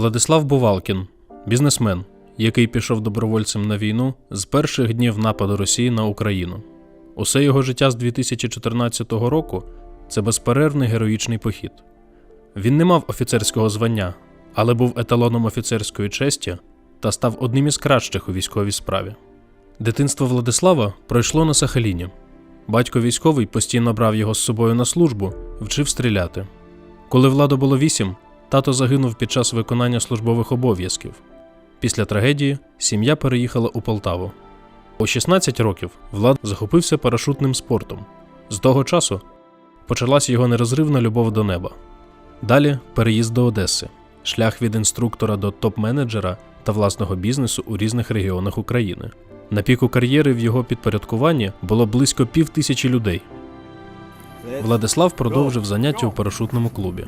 Владислав Бувалкін, бізнесмен, який пішов добровольцем на війну з перших днів нападу Росії на Україну. Усе його життя з 2014 року це безперервний героїчний похід. Він не мав офіцерського звання, але був еталоном офіцерської честі та став одним із кращих у військовій справі. Дитинство Владислава пройшло на Сахаліні. Батько військовий постійно брав його з собою на службу, вчив стріляти. Коли владу було вісім, тато загинув під час виконання службових обов'язків. Після трагедії сім'я переїхала у Полтаву. У 16 років Влад захопився парашутним спортом. З того часу почалася його нерозривна любов до неба. Далі переїзд до Одеси, шлях від інструктора до топ-менеджера та власного бізнесу у різних регіонах України. На піку кар'єри в його підпорядкуванні було близько пів тисячі людей. Владислав продовжив заняття у парашутному клубі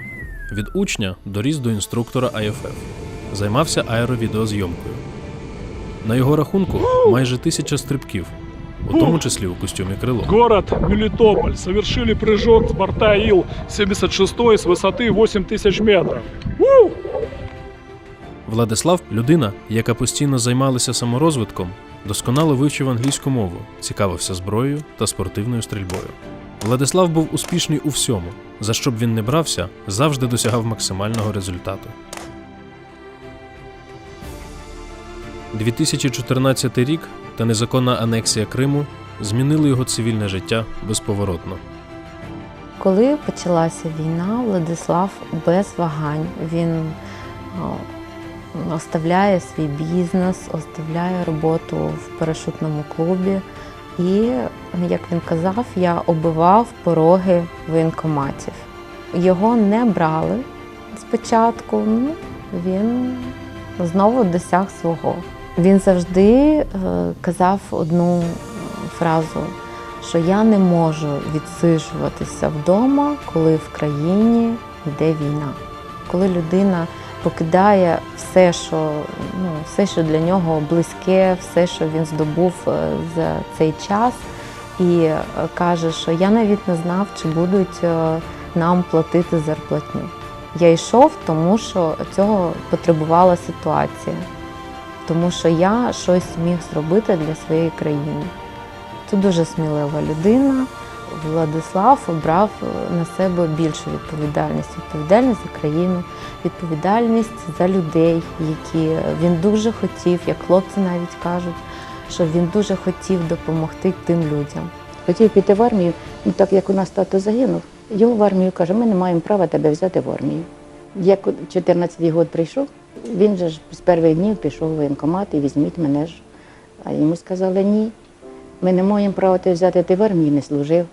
Від учня доріс до інструктора АФФ. Займався аеровідеозйомкою. На його рахунку майже тисяча стрибків, у тому числі у костюмі крило. Город Мелитополь. Совершили прыжок с борта Ил-76 с высоты 8000 метров. У! Владислав людина, яка постійно займалася саморозвитком, досконало вивчив англійську мову, цікавився зброєю та спортивною стрільбою. Владислав був успішний у всьому, за що б він не брався, завжди досягав максимального результату. 2014 рік та незаконна анексія Криму змінили його цивільне життя безповоротно. Коли почалася війна, Владислав без вагань він оставляє свій бізнес, оставляє роботу в парашутному клубі. І, як він казав, я оббивав пороги воєнкоматів. Його не брали спочатку. Ну, він знову досяг свого. Він завжди е, казав одну фразу, що я не можу відсиджуватися вдома, коли в країні йде війна. Коли людина покидає все, що ну, все, що для нього близьке, все, що він здобув е, за цей час, і е, каже, що я навіть не знав, чи будуть е, нам платити зарплатню. Я йшов, тому що цього потребувала ситуація, тому що я щось міг зробити для своєї країни. Це дуже смілива людина. Владислав обрав на себе більшу відповідальність, відповідальність за країну, відповідальність за людей, які він дуже хотів, як хлопці навіть кажуть, що він дуже хотів допомогти тим людям. Хотів піти в армію, ну так як у нас тато загинув, його в армію каже, ми не маємо права тебе взяти в армію. Як 14-й год прийшов, він же ж з перших днів пішов в воєнкомат і візьміть мене ж. А йому сказали ні. Ми не маємо права тебе взяти, ти в армії не служив.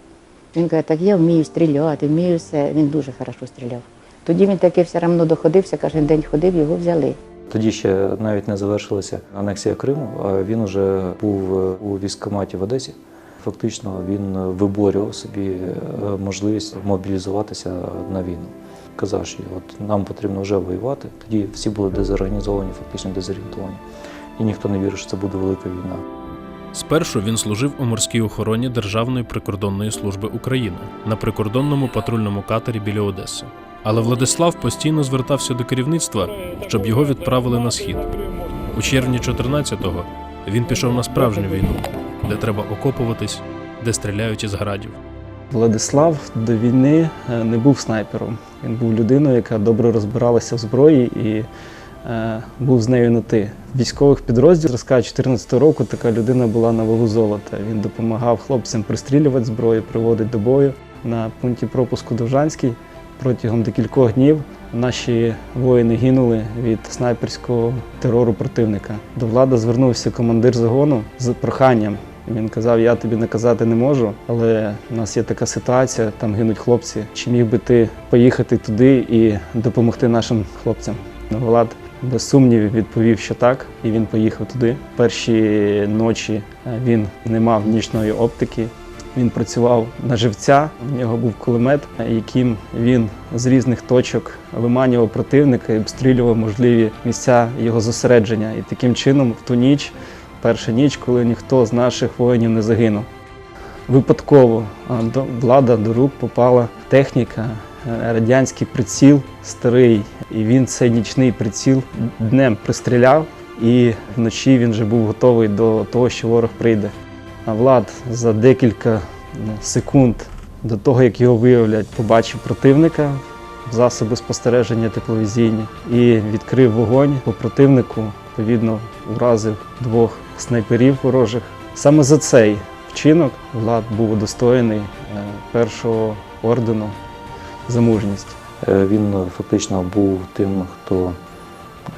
Він каже, так я вмію стріляти, вмію все. Він дуже хорошо стріляв. Тоді він таки все одно доходився, кожен день ходив, його взяли. Тоді ще навіть не завершилася анексія Криму, а він вже був у військкоматі в Одесі. Фактично він виборював собі е, можливість мобілізуватися на війну. Казав, що от нам потрібно вже воювати. Тоді всі були дезорганізовані, фактично дезорієнтовані. І ніхто не вірив, що це буде велика війна. Спершу він служив у морській охороні Державної прикордонної служби України на прикордонному патрульному катері біля Одеси. Але Владислав постійно звертався до керівництва, щоб його відправили на схід. У червні 14-го він пішов на справжню війну, де треба окопуватись, де стріляють із градів. Владислав до війни е, не був снайпером. Він був людиною, яка добре розбиралася в зброї і був з нею на ти. Військових підрозділах зразка 2014 року така людина була на вагу золота. Він допомагав хлопцям пристрілювати зброю, приводити до бою. На пункті пропуску Довжанський протягом декількох днів наші воїни гинули від снайперського терору противника. До влади звернувся командир загону з проханням. Він казав, я тобі наказати не можу, але в нас є така ситуація, там гинуть хлопці. Чи міг би ти поїхати туди і допомогти нашим хлопцям? Влад без сумнівів відповів, що так, і він поїхав туди. Перші ночі е, він не мав нічної оптики. Він працював на живця. У нього був кулемет, яким він з різних точок виманював противника і обстрілював можливі місця його зосередження. І таким чином, в ту ніч, перша ніч, коли ніхто з наших воїнів не загинув. Випадково до влада до рук попала техніка, е, радянський приціл старий, і він цей нічний приціл днем пристріляв, і вночі він вже був готовий до того, що ворог прийде. А Влад за декілька ну, секунд до того, як його виявлять, побачив противника в засоби спостереження тепловізійні і відкрив вогонь по противнику. Відповідно, уразив двох снайперів ворожих. Саме за цей вчинок Влад був удостоєний е, першого ордену за мужність. Е, Він е, фактично був тим, хто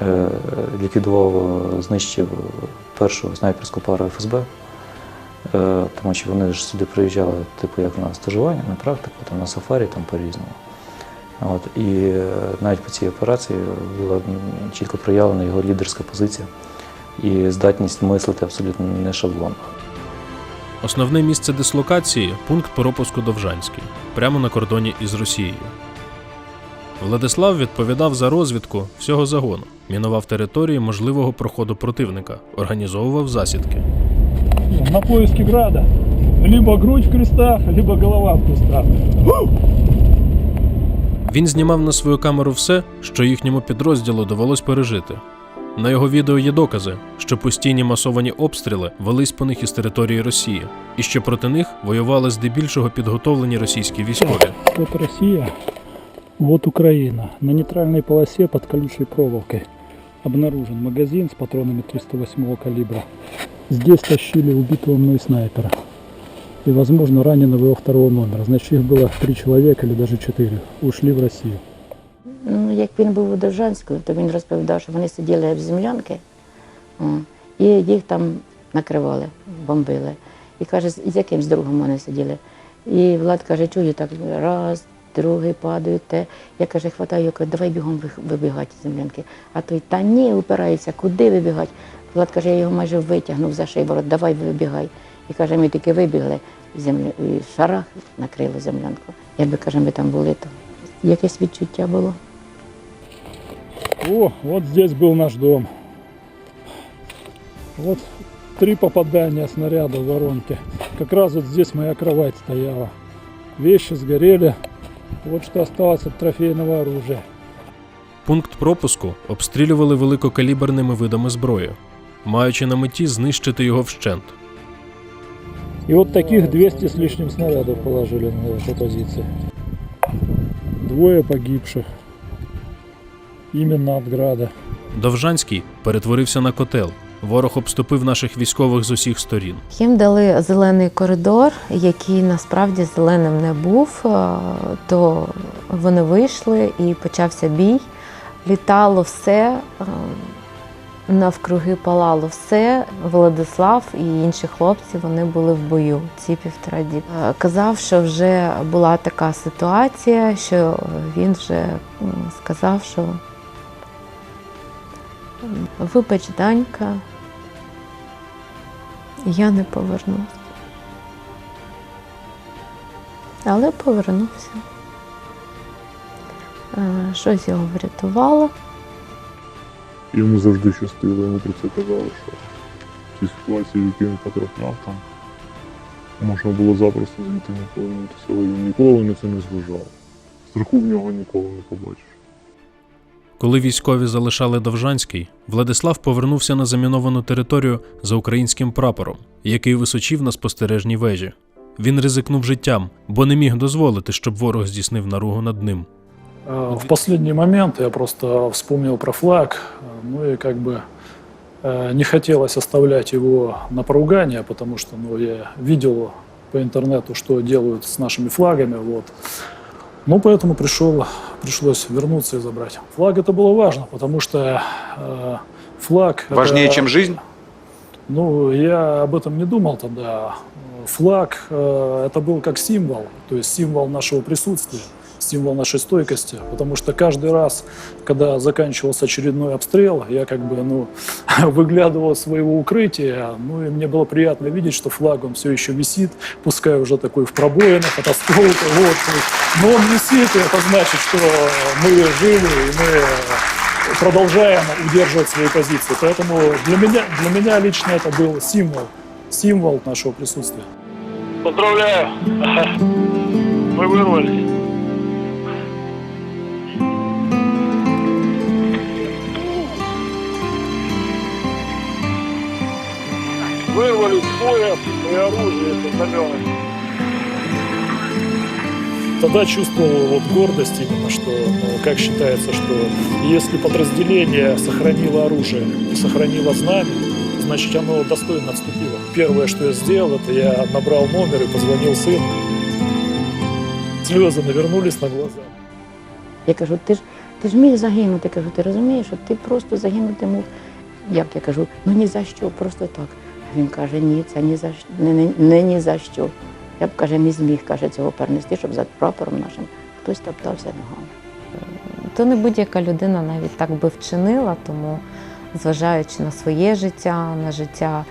е, ліквідував, знищив першу снайперську пару ФСБ, тому що вони ж сюди приїжджали, типу, як на стажування, на практику, там, на сафарі, там по-різному. От, і навіть по цій операції була чітко проявлена його лідерська позиція і здатність мислити абсолютно не шаблонно. Основне місце дислокації пункт пропуску Довжанський, прямо на кордоні із Росією. Владислав відповідав за розвідку всього загону, мінував території можливого проходу противника, організовував засідки. На поиске града. Либо грудь в крестах, либо голова в крестах. Він знімав на свою камеру все, що їхньому підрозділу довелось пережити. На його відео є докази, що постійні масовані обстріли велись по них із території Росії, і що проти них воювали здебільшого підготовлені російські військові. Вот Россия, вот Украина. На нейтральной полосе под колючей проволокой обнаружен магазин с патронами 308 калибра. Здесь тащили убитого мной снайпера. И, возможно, раненого его второго номера. Значит, их было три человека или даже четыре. Ушли в Россию. Ну, як він був у Довжанську, то він розповідав, що вони сиділи в землянки, і їх там накривали, бомбили. І каже, з якимсь другом вони сиділи. І Влад каже, чую так, раз, другий падають, те. Я каже, хватаю, кажу, давай бігом вибігати з землянки. А той, та ні, упирається, куди вибігати? Влад каже, я його майже витягнув за шиворот, давай вибігай. І каже, ми тільки вибігли, і земля, і шарах накрило землянку. Якби каже, ми там були, то якесь відчуття було. О, вот здесь был наш дом. Вот три попадания снаряда в воронке. Как раз вот здесь моя кровать стояла. Вещи сгорели. Вот что осталось от трофейного оружия. Пункт пропуску обстрілювали великокаліберними видами зброї, маючи на меті знищити його вщент. И вот таких 200 с лишним снарядов положили на этой позиции. Двое погибших. От града. Довжанський перетворився на котел. Ворог обступив наших військових з усіх сторін. Їм дали зелений коридор, який насправді зеленим не був. е, То вони вийшли і почався бій. Літало все, е, навкруги палало все. Владислав і інші хлопці вони були в бою ці півтора діб. Е, Казав, що вже була така ситуація, що він вже сказав, що вибач, Данька, я не повернусь. Але повернувся. Е, Щось його врятувало. Йому завжди щастило, йому про це казали, що ті ситуації, в які він потрапляв там, можна було запросто звідти не повернутися, але він ніколи на це не зважав. Страху в нього ніколи не побачиш. Коли військові залишали Довжанський, Владислав повернувся на заміновану територію за українським прапором, який височив на спостережній вежі. Він ризикнув життям, бо не міг дозволити, щоб ворог здійснив наругу над ним. Э, В последний момент я просто вспомнил про флаг, э, ну и как бы э, не хотелось оставлять его на поругание, потому что ну, я видел по интернету, что делают с нашими флагами, вот. Ну, поэтому пришел, пришлось вернуться и забрать. Флаг это было важно, потому что э, флаг... это- Важнее, чем жизнь? ну, я об этом не думал тогда. Флаг э, это был как символ, то есть символ нашего присутствия, Символ нашей стойкости, потому что каждый раз, когда заканчивался очередной обстрел, я как бы, ну, выглядывал своего укрытия, ну, и мне было приятно видеть, что флаг, он все еще висит, пускай уже такой в пробоинах, от осколка, вот, но он висит, и это значит, что мы живы, и мы продолжаем удерживать свои позиции. Поэтому для меня, для меня лично это был символ, символ нашего присутствия. Поздравляю! Мы вырвались. вырвали с боя и оружие со знаменами. Тогда чувствовал вот гордость именно, что, ну, как считается, что если подразделение сохранило оружие и сохранило знамя, значит оно достойно отступило. Первое, что я сделал, это я набрал номер и позвонил сыну. Слезы навернулись на глаза. Я кажу, ти ж ти ж міг загинути. Кажу, ти розумієш, що ти просто загинути мог. Як я кажу, ну ні за що, просто так. Він каже, ні, це ні за не, не, не ні за що. Я б каже, не зміг каже, цього перенести, щоб за прапором нашим хтось топтався ногами. То не будь-яка людина навіть так би вчинила, тому зважаючи на своє життя, на життя,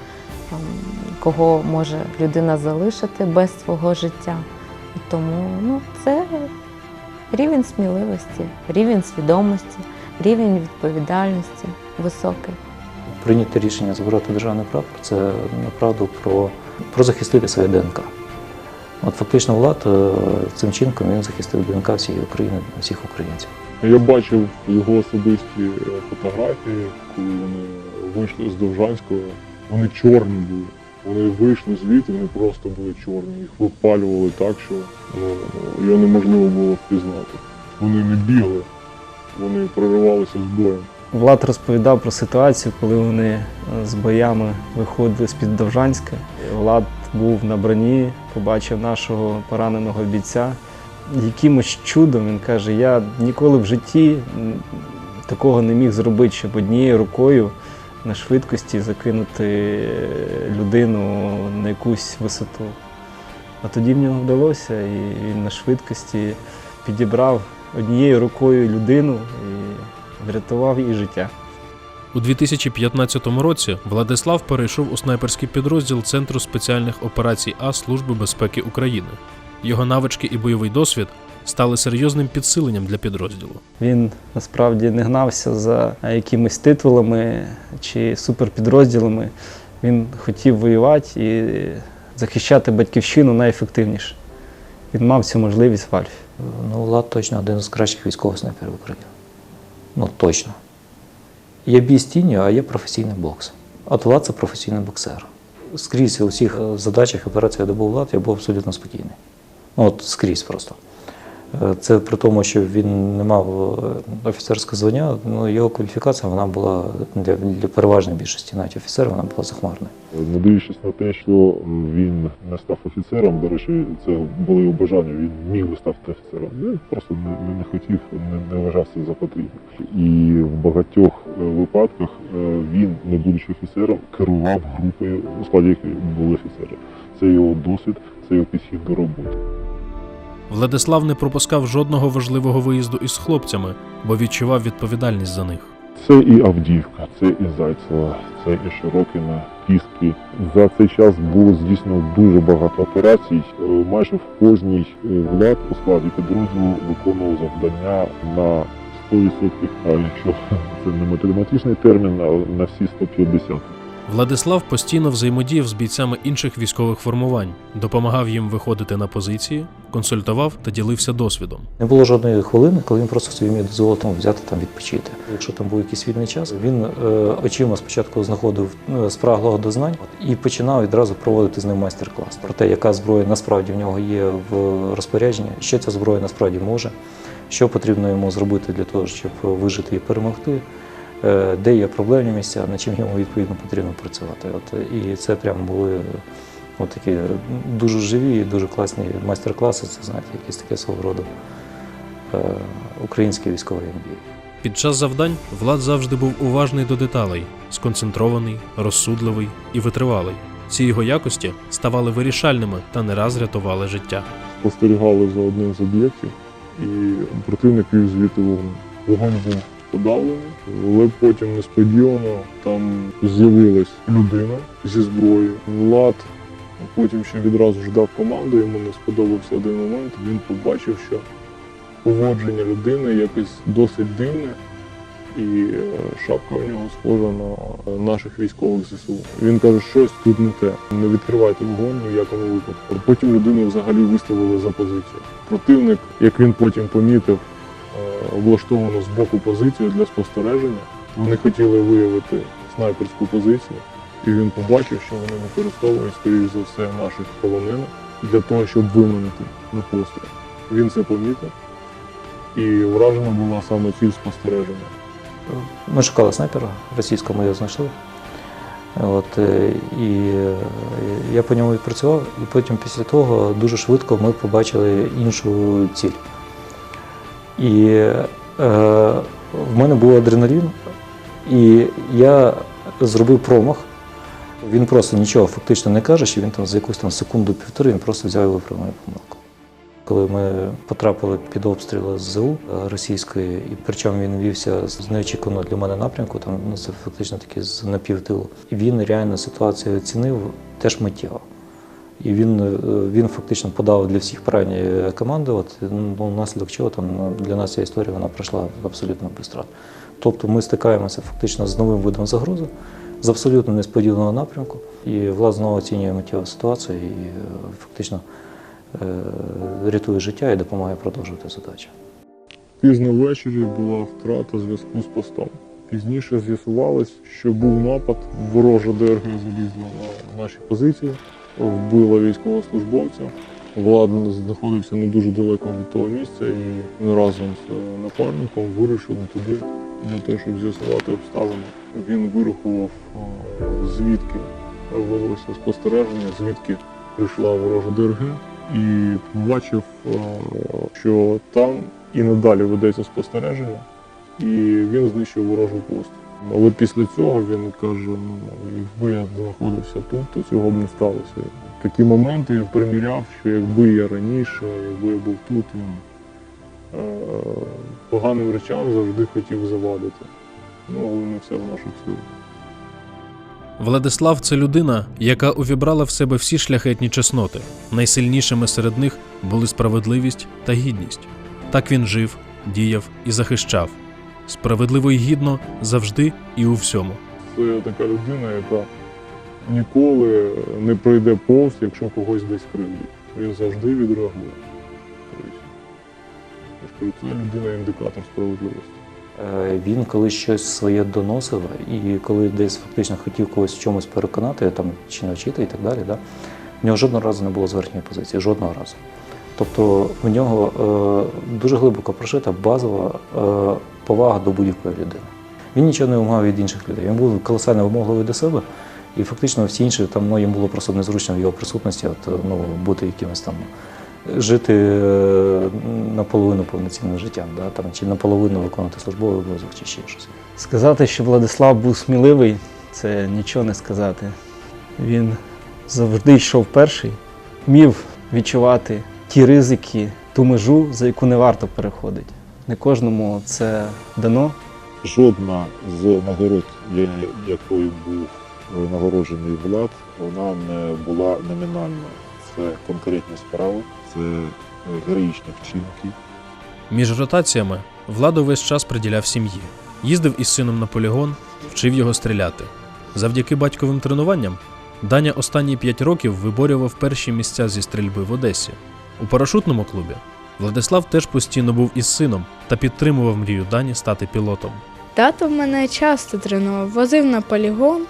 кого може людина залишити без свого життя. Тому ну, це рівень сміливості, рівень свідомості, рівень відповідальності високий. Прийняти рішення збирати державний прапор це направду про, про захистити своє ДНК. От фактично влад е, цим чинком він захистив ДНК всієї України, всіх українців. Я бачив його особисті е, фотографії, коли вони вийшли з Довжанського. Вони чорні були. Вони вийшли звідти, вони просто були чорні. Їх випалювали так, що його неможливо було впізнати. Вони не бігли, вони проривалися з боєм. Влад розповідав про ситуацію, коли вони е, з боями виходили з-під Довжанська. Влад був на броні, побачив нашого пораненого бійця. Якимось чудом він каже: я ніколи в житті такого не міг зробити, щоб однією рукою на швидкості закинути е, людину на якусь висоту. А тоді в нього вдалося, і він на швидкості підібрав однією рукою людину врятував її життя. У 2015 році Владислав перейшов у снайперський підрозділ Центру спеціальних операцій А Служби безпеки України. Його навички і бойовий досвід стали серйозним підсиленням для підрозділу. Він насправді не гнався за якимись титулами чи суперпідрозділами. Він хотів воювати і захищати батьківщину найефективніше. Він мав цю можливість в Альфі. Ну, Влад точно один з кращих військових снайперів України. Ну, точно. Я бій з а є професійний бокс. От Влад це професійний боксер. Скрізь у всіх е, задачах операції, я добув Влад, я був абсолютно спокійний. Ну, от скрізь просто. Е, Це при тому, що він не мав е, офіцерського звання, ну, його кваліфікація вона була для, для переважної більшості навіть офіцерів, вона була захмарною. Не дивлячись на те, що він не став офіцером, до речі, це були його бажання, він міг би стати офіцером. Він просто не, не хотів, не, не вважав це за потрібне. І в багатьох е, випадках він, не будучи офіцером, керував групою, у складі якої були офіцери. Це його досвід, це його підхід до роботи. Владислав не пропускав жодного важливого виїзду із хлопцями, бо відчував відповідальність за них. Це і Авдіївка, це і Зайцево, це і Широкине, Піски. За цей час було здійснено дуже багато операцій. Е, Майже в кожній е, влад у складі підрозділу виконував завдання на 100%, а якщо це не математичний термін, а на всі 150. Владислав постійно взаємодіяв з бійцями інших військових формувань, допомагав їм виходити на позиції, консультував та ділився досвідом. Не було жодної хвилини, коли він просто собі міг дозволити взяти там відпочити. Якщо там був якийсь вільний час, він е, очима спочатку знаходив е, спраглого до знань і починав відразу проводити з ним майстер-клас про те, яка зброя насправді в нього є в розпорядженні, що ця зброя насправді може, що потрібно йому зробити для того, щоб вижити і перемогти. е, Де є проблемні місця, над чим йому відповідно потрібно працювати. От і це прямо були от такі дуже живі і дуже класні майстер-класи. Це знаєте, якісь таке свого роду е, український військовий MBA. Під час завдань Влад завжди був уважний до деталей, сконцентрований, розсудливий і витривалий. Ці його якості ставали вирішальними та не раз рятували життя. Спостерігали за одним з об'єктів, і противник вів звідти вогонь. Вогонь був подавлений, але потім несподівано там з'явилась людина зі зброєю. Влад потім ще відразу ждав команду, йому не сподобався один момент. Він побачив, що поводження людини якось досить дивне. І е, шапка у нього схожа на е, наших військових ЗСУ. Він каже, щось тут не те. Не відкривайте вогонь ні в якому випадку. Потім людину взагалі виставили за позицію. Противник, як він потім помітив, е, облаштовану з боку позицію для спостереження. Вони хотіли виявити снайперську позицію. І він побачив, що вони використовують, скоріш за все, наших полонених для того, щоб виманити на постріл. Він це помітив, і вражена була саме ціль спостереження. Ми шукали снайпера російського, ми його знайшли. От, е, і е, я по ньому відпрацював, і потім після того дуже швидко ми побачили іншу ціль. І е, в мене був адреналін, і я зробив промах. Він просто нічого фактично не каже, що він там за якусь там секунду-півтори він просто взяв і виправив помилку. Коли ми потрапили під обстріл ЗУ російської, і причому він вівся з неочікуваного для мене напрямку, там ну це фактично таки з напівтилу. І він реально ситуацію оцінив теж миттєво. І він, е, він фактично подав для всіх правильні команди. От ну, внаслідок чого там ну, для нас ця історія вона пройшла абсолютно без втрат. Тобто ми стикаємося фактично з новим видом загрози, з абсолютно несподіваного напрямку, і влад знову оцінює миттєву ситуацію і е, фактично е, рятує життя і допомагає продовжувати задачу. Пізно ввечері була втрата зв'язку з постом. Пізніше з'ясувалось, що був напад, ворожа ДРГ залізла на наші позиції, вбила військовослужбовця. Влад знаходився не дуже далеко від того місця, і разом з е, напарником вирушили туди для того, щоб з'ясувати обставини. Він вирахував, звідки велося спостереження, звідки прийшла ворожа ДРГ, і побачив, що там і надалі ведеться спостереження, і він знищив ворожий пост. Але після цього він каже: ну, якби я знаходився тут, то цього б не сталося. Такі моменти я приміряв, що якби я раніше, якби я був тут, він поганим речам завжди хотів завадити. Ну, але не все в наших силах. Владислав це людина, яка увібрала в себе всі шляхетні чесноти. Найсильнішими серед них були справедливість та гідність. Так він жив, діяв і захищав. Справедливо і гідно завжди і у всьому. Це така людина, яка ніколи не пройде повз, якщо когось десь кривдить. Він завжди відреагує. Тобто, це людина-індикатор справедливості. Е, Він коли щось своє доносив, і коли десь фактично хотів когось в чомусь переконати, там чи навчити і так далі, да, в нього жодного разу не було зверхньої позиції, жодного разу. Тобто в нього е, дуже глибоко прошита базова е, повага до будь-якої людини. Він нічого не вимагав від інших людей. Він був колосально вимогливий до себе, і фактично всі інші там ну, їм було просто незручно в його присутності, от, ну, бути якимось там жити е, наполовину повноцінним життям, да, там, чи наполовину виконувати службовий обов'язок, чи ще щось. Сказати, що Владислав був сміливий, це нічого не сказати. Він завжди йшов перший, вмів відчувати ті ризики, ту межу, за яку не варто переходити. Не кожному це дано. Жодна з нагород, якою був нагороджений влад, вона не була номінальна. Це конкретні справи, це героїчні вчинки, Між ротаціями Владо весь час приділяв сім'ї. Їздив із сином на полігон, вчив його стріляти. Завдяки батьковим тренуванням Даня останні п'ять років виборював перші місця зі стрільби в Одесі. У парашутному клубі Владислав теж постійно був із сином та підтримував мрію Дані стати пілотом. Тато мене часто тренував, возив на полігон.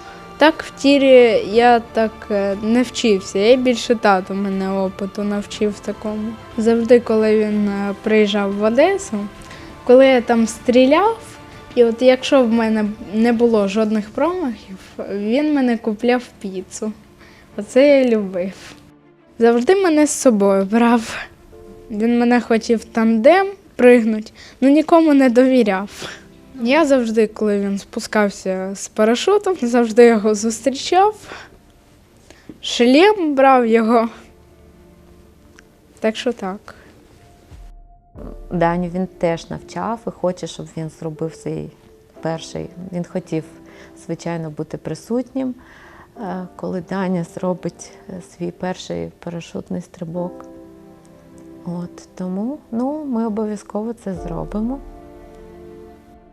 Так в тірі я так е, не вчився. Я більше тато мене опиту навчив такому. Завжди, коли він е, приїжджав в Одесу, коли я там стріляв, і от якщо в мене не було жодних промахів, він мене купляв піцу. Оце я любив. Завжди мене з собою брав. Він мене хотів тандем пригнути, але нікому не довіряв. Я завжди, коли він спускався з парашутом, завжди його зустрічав. Шлем брав його. Так що так. Даню він теж навчав і хоче, щоб він зробив свій перший. Він хотів, звичайно, бути присутнім, е, коли Даня зробить е, свій перший парашутний стрибок. От, тому ну, ми обов'язково це зробимо.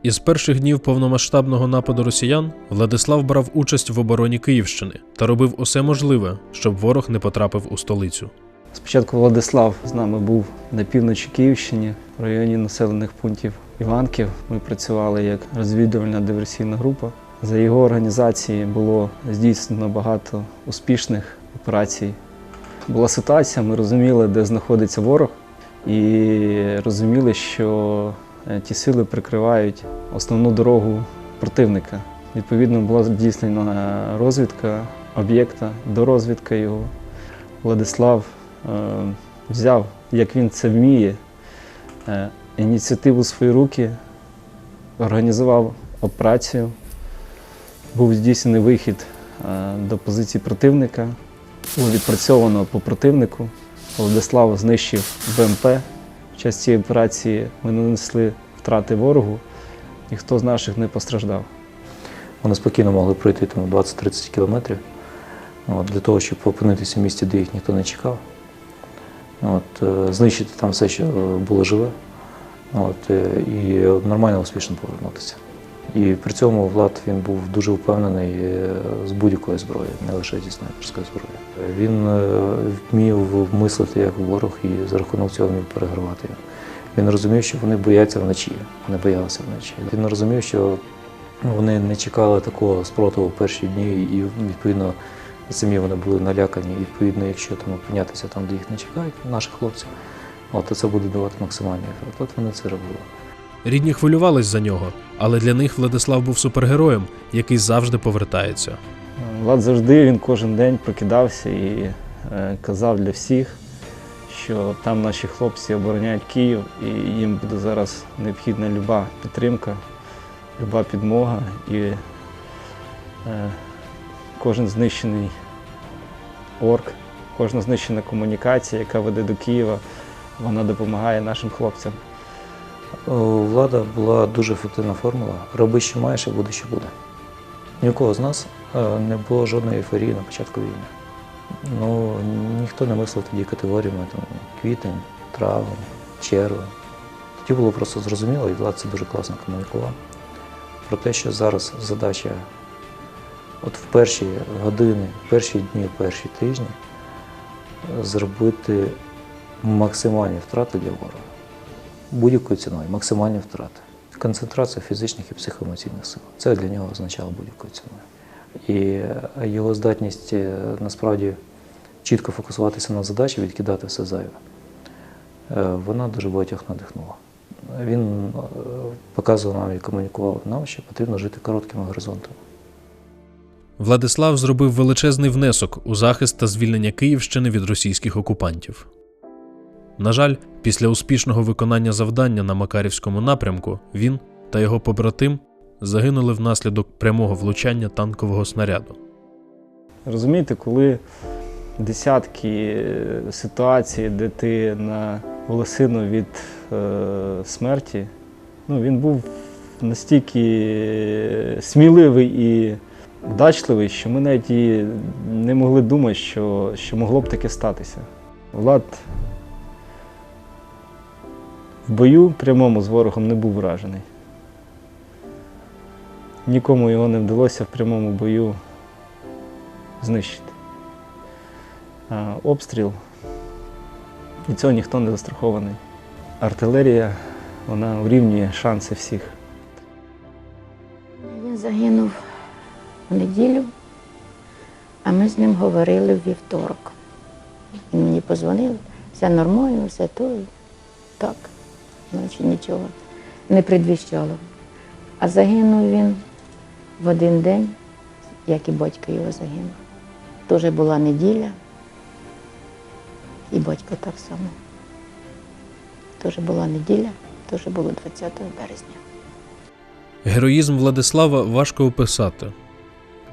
Із перших днів повномасштабного нападу росіян Владислав брав участь в обороні Київщини та робив усе можливе, щоб ворог не потрапив у столицю. Спочатку Владислав з нами був на півночі Київщині, в районі населених пунктів Іванків. Ми працювали як розвідувальна диверсійна група. За його організації було здійснено багато успішних операцій. Була ситуація, ми розуміли, де знаходиться ворог, і розуміли, що ті сили прикривають основну дорогу противника. Відповідно, була здійснена розвідка об'єкта, дорозвідка його. Владислав е, взяв, як він це вміє, е, ініціативу в свої руки, організував операцію, був здійснений вихід е, до позиції противника, було відпрацьовано по противнику. Владислав знищив БМП. В час цієї операції ми нанесли втрати ворогу, ніхто з наших не постраждав. Вони спокійно могли пройти там 20-30 кілометрів от, для того, щоб опинитися в місті, де їх ніхто не чекав. От, е, знищити там все, що було живе, от, е, і нормально успішно повернутися. І при цьому Влад він був дуже впевнений е, з будь-якої зброї, не лише зі снайперської зброї. Він е, вмів мислити як ворог і за рахунок цього вмів перегравати. Він розумів, що вони бояться вночі, вони боялися вночі. Він розумів, що вони не чекали такого спротиву в перші дні, і відповідно самі вони були налякані. І відповідно, якщо там опинятися там, де їх не чекають, наших хлопців, от, то це буде давати максимальний ефект. От вони це робили. Рідні хвилювались за нього, але для них Владислав був супергероєм, який завжди повертається. Влад завжди він кожен день прокидався і е, казав для всіх, що там наші хлопці обороняють Київ, і їм буде зараз необхідна люба підтримка, люба підмога. І е, кожен знищений орк, кожна знищена комунікація, яка веде до Києва, вона допомагає нашим хлопцям. У влада була дуже ефективна формула. Роби, що маєш, і буде, що буде. Ні у кого з нас не було жодної ейфорії на початку війни. Ну, ніхто не мислив тоді категоріями там, квітень, травень, червень. Тоді було просто зрозуміло, і влад це дуже класно комунікував. Про те, що зараз задача от в перші години, в перші дні, в перші тижні е, зробити максимальні втрати для ворога будь-якою ціною, максимальні втрати. Концентрація фізичних і психоемоційних сил. Це для нього означало будь-якою ціною. І його здатність е, насправді чітко фокусуватися на задачі, відкидати все зайве, е, вона дуже багатьох надихнула. Він е, показував нам і комунікував нам, що потрібно жити короткими горизонтами. Владислав зробив величезний внесок у захист та звільнення Київщини від російських окупантів. На жаль, після успішного виконання завдання на Макарівському напрямку він та його побратим загинули внаслідок прямого влучання танкового снаряду. Розумієте, коли десятки е, ситуацій, де ти на волосину від е, смерті, ну, він був настільки е, сміливий і вдачливий, що ми навіть і не могли думати, що, що могло б таке статися. Влад в бою прямому з ворогом не був вражений. Нікому його не вдалося в прямому бою знищити. Обстріл. Від цього ніхто не застрахований. Артилерія вона урівнює шанси всіх. Він загинув в неділю, а ми з ним говорили в вівторок. Він мені позвонив, все нормально, все то. Так, наче нічого не предвіщало. А загинув він в один день, як і батько його загинув. Теж була неділя, і батько так само. Теж була неділя, теж було 20 березня. Героїзм Владислава важко описати.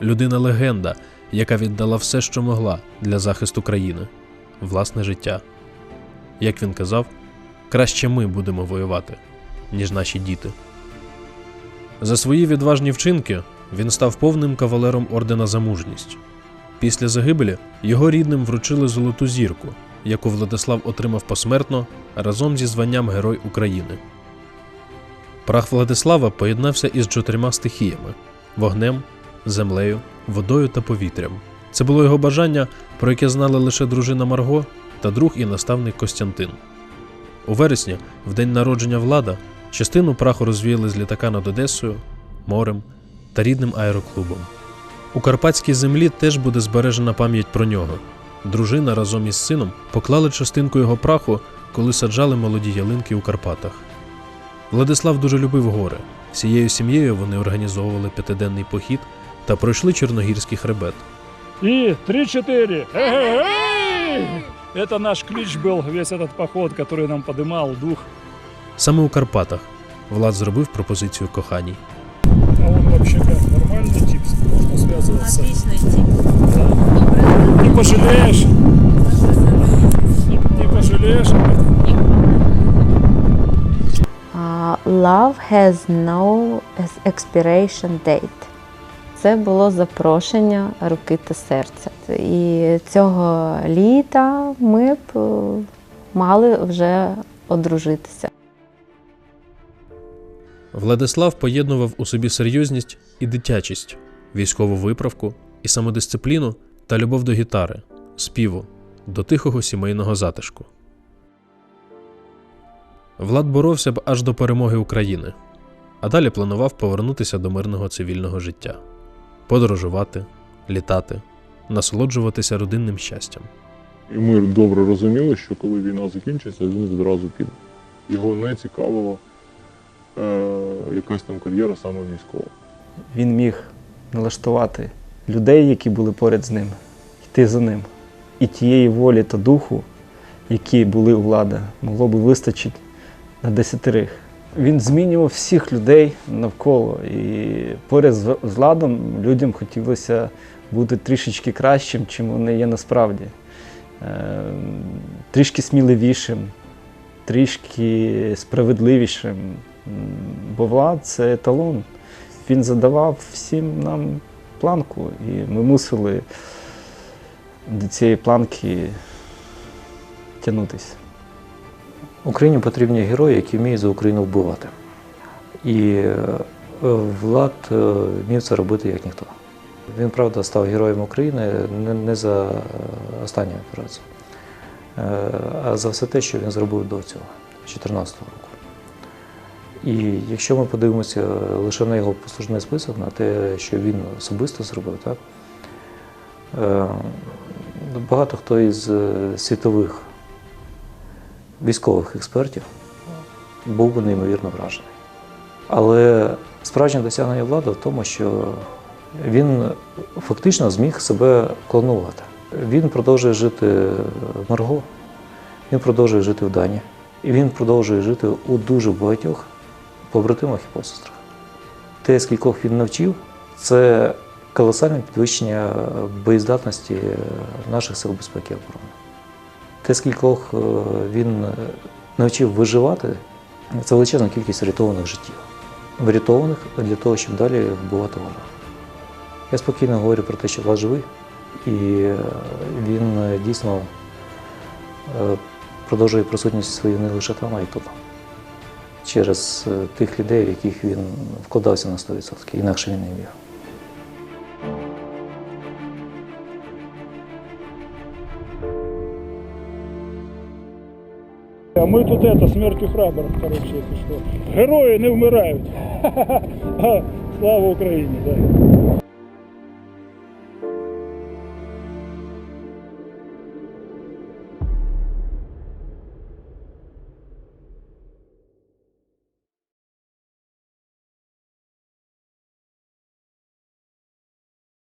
Людина легенда, яка віддала все, що могла для захисту країни, власне життя. Як він казав, краще ми будемо воювати, ніж наші діти. За свої відважні вчинки він став повним кавалером ордена за мужність. Після загибелі його рідним вручили золоту зірку, яку Владислав отримав посмертно разом зі званням Герой України. Прах Владислава поєднався із чотирма стихіями вогнем, землею, водою та повітрям. Це було його бажання, про яке знали лише дружина Марго та друг і наставник Костянтин. У вересні, в день народження влада, частину праху розвіяли з літака над Одесою, морем та рідним аероклубом. У карпатській землі теж буде збережена пам'ять про нього. Дружина разом із сином поклали частинку його праху, коли саджали молоді ялинки у Карпатах. Владислав дуже любив гори. Всією сім'єю вони організовували п'ятиденний похід та пройшли Чорногірський хребет. И три-четыре. Эй! Это наш клич был, весь этот поход, который нам подымал дух. Саме у Карпатах Влад зробив пропозицію коханій. Отличний тип. Не пожалеешь, не пожалеешь. Love has no expiration date. Це було запрошення руки та серця. І цього літа ми б е, мали вже одружитися. Владислав поєднував у собі серйозність і дитячість, військову виправку і самодисципліну та любов до гітари, співу, до тихого сімейного затишку. Влад боровся б аж до перемоги України, а далі планував повернутися до мирного цивільного життя, подорожувати, літати, насолоджуватися родинним щастям. І ми добре розуміли, що коли війна закінчиться, він відразу піде. Його не цікавила е, якась там кар'єра саме військова. Він міг налаштувати людей, які були поряд з ним, йти за ним. І тієї волі та духу, які були у влада, могло би вистачити на десятерих. Він змінював всіх людей навколо. І поряд з з владом людям хотілося бути трішечки кращим, чим вони є насправді. Е, Трішки сміливішим, трішки справедливішим. Бо влад це еталон він задавав всім нам планку, і ми мусили до цієї планки тягнутися. Україні потрібні герої, які вміють за Україну вбивати. І е, Влад е, вмів це робити як ніхто. Він, правда, став героєм України не, за останню операцію, е, а за все те, що він зробив до цього, 2014 року. І якщо ми подивимося лише на його послужний список, на те, що він особисто зробив, так, е, багато хто із е, світових військових експертів був би неймовірно вражений. Але справжнє досягнення влади в тому, що він фактично зміг себе клонувати. Він продовжує жити в Марго, він продовжує жити в Дані, і він продовжує жити у дуже багатьох побратимах і посестрах. Те, скількох він навчив, це колосальне підвищення боєздатності наших сил безпеки і оборони. Те, скількох е, він е, навчив виживати, це величезна кількість врятованих життів. Врятованих для того, щоб далі вбивати ворога. Я спокійно говорю про те, що Влад живий, і е, він дійсно продовжує присутність свою не лише там, а й тут Через е, тих людей, в яких він вкладався на 100%, інакше він не міг. А мы тут это, смертью храбрых, короче, если что. Герої не вмирають. Слава Україні, да.